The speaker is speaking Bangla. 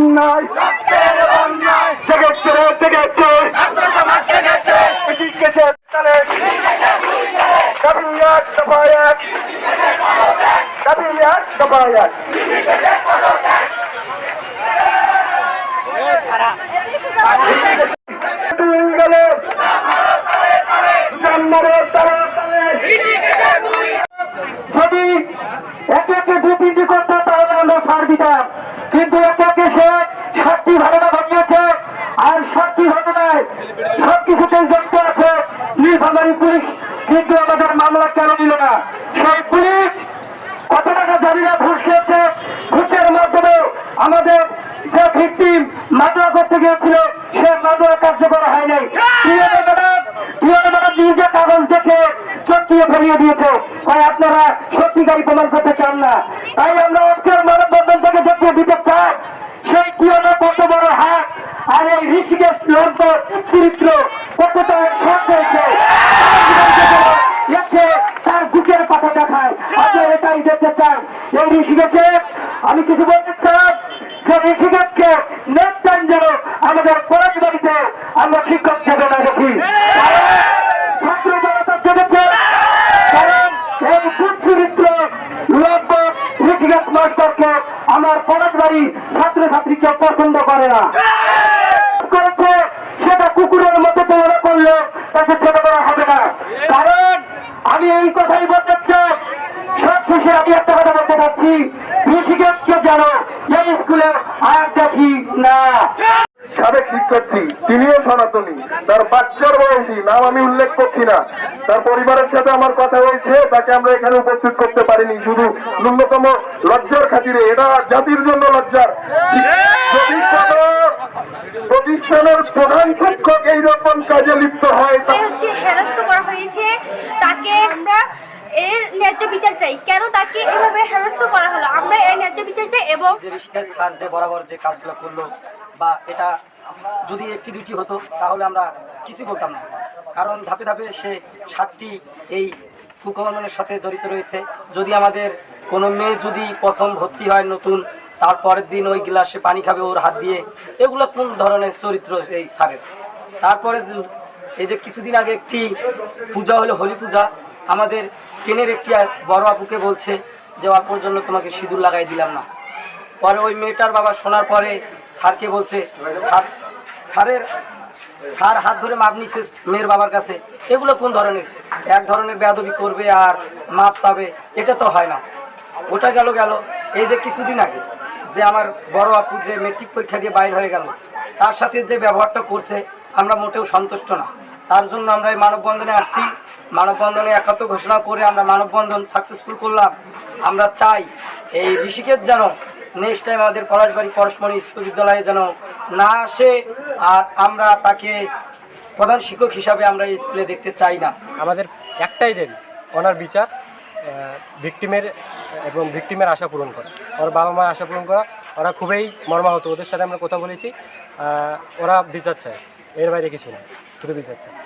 বন্যায় জেগেছে জেগেছে শিখেছে তালে। দাবি এক। দফা এক। দাবি এক দফা এক তালে তালে সাতটি ঘটনায় সব কিছুতেই যুক্ত আছে। নীলফামারী পুলিশ কিন্তু আমাদের মামলা কেন নিল না? সেই পুলিশ কত টাকা জানি না ঘুষ খেয়েছে। ঘুষের মাধ্যমে আমাদের যে ভিকটিম মামলা করতে গিয়েছিল, সে মামলা কার্যকর হয় নাই নিজে কাগজ দেখে চটকিয়ে ফেলিয়ে দিয়েছে। তাই আপনারা সত্যিকারী প্রমাণ করতে চান না। তাই আমরা আজকের মানববন্ধন থেকে দেখিয়ে দিতে চাই ঋষিকেশ লম্ব চরিত্র কতটা শখ হয়েছে? এসে তার বুকের কথা দেখায়। আপনি এটাই দেখতে চান এই আমি কিছু বলতে চাই যে ঋষিকেশকে টাইম যেন আমাদের পরের বাড়িতে আমরা শিক্ষক হিসেবে না দেখি। ছাত্র জনতা জেগেছে। কারণ এই মাস্টারকে আমার পরের বাড়ি ছাত্র ছাত্রীকে পছন্দ করে না। সেটা কুকুরের মতো তুলনা করলে তাকে ছোট করা হবে না। কারণ আমি এই কথাই বলতে চাই। সব শেষে আমি একটা কথা বলতে চাচ্ছি ঋষিকেশকে জানো এই স্কুলে আর দেখি না। সাবেক শিক্ষার্থী তিনিও সনাতনী। তার বাচ্চার বয়সী নাম আমি উল্লেখ করছি না। তার পরিবারের সাথে আমার কথা হয়েছে তাকে আমরা এখানে উপস্থিত করতে পারিনি। শুধু ন্যূনতম লজ্জার খাতিরে এটা জাতির জন্য লজ্জার। প্রতিষ্ঠানের প্রধান শিক্ষক এইরকম কাজে লিপ্ত হয় তাকে হচ্ছে হেনস্থ করা হয়েছে। তাকে আমরা এর ন্যায্য বিচার চাই। কেন তাকে এভাবে হেনস্থ করা হলো? আমরা এর ন্যায্য বিচার চাই এবং স্যার যে বরাবর যে কাজগুলো করল বা এটা যদি একটি দুটি হতো তাহলে আমরা কিছু বলতাম না। কারণ ধাপে ধাপে সে সাতটি এই কুকর্মের সাথে জড়িত রয়েছে। যদি আমাদের কোনো মেয়ে যদি প্রথম ভর্তি হয় নতুন তারপরের দিন ওই গ্লাসে পানি খাবে, ওর হাত দিয়ে। এগুলো কোন ধরনের চরিত্র এই স্যারের তারপরে এই যে কিছুদিন আগে একটি পূজা হলো, হোলি পূজা, আমাদের ট্রেনের একটি বড় আপুকে বলছে, যে অপর জন্য তোমাকে সিঁদুর লাগাই দিলাম না। পরে ওই মেয়েটার বাবা শোনার পরে স্যারকে বলছে, স্যার, স্যারের, স্যার হাত ধরে মাপ নিচ্ছে মেয়ের বাবার কাছে। এগুলো কোন ধরনের? এক ধরনের বেয়াদবি করবে আর মাপ চাবে, এটা তো হয় না। ওটা গেল গেল। এই যে কিছুদিন আগে যে আমার বড় আপু যে মেট্রিক পরীক্ষা দিয়ে বাইর হয়ে গেল, তার সাথে যে ব্যবহারটা করছে, আমরা মোটেও সন্তুষ্ট না। তার জন্য আমরা এই মানববন্ধনে আসছি। মানববন্ধনে একাত্ম ঘোষণা করে আমরা মানববন্ধন সাকসেসফুল করলাম। আমরা চাই এই ঋষিকেশ যেন নেক্সট টাইম আমাদের পলাশবাড়ি পরশমণি বিশ্ববিদ্যালয়ে যেন না আসে, আর আমরা তাকে প্রধান শিক্ষক হিসাবে আমরা এই স্কুলে দেখতে চাই না। আমাদের একটাই দেন ওনার বিচার। ভিকটিমের এবং ভিক্টিমের আশা পূরণ করা। ওর বাবা মায়ের আশা পূরণ করা, ওরা খুবই মর্মাহত। ওদের সাথে আমরা কথা বলেছি। ওরা বিচার চায়। এর বাইরে কিছু না। শুধু বিচার চায়।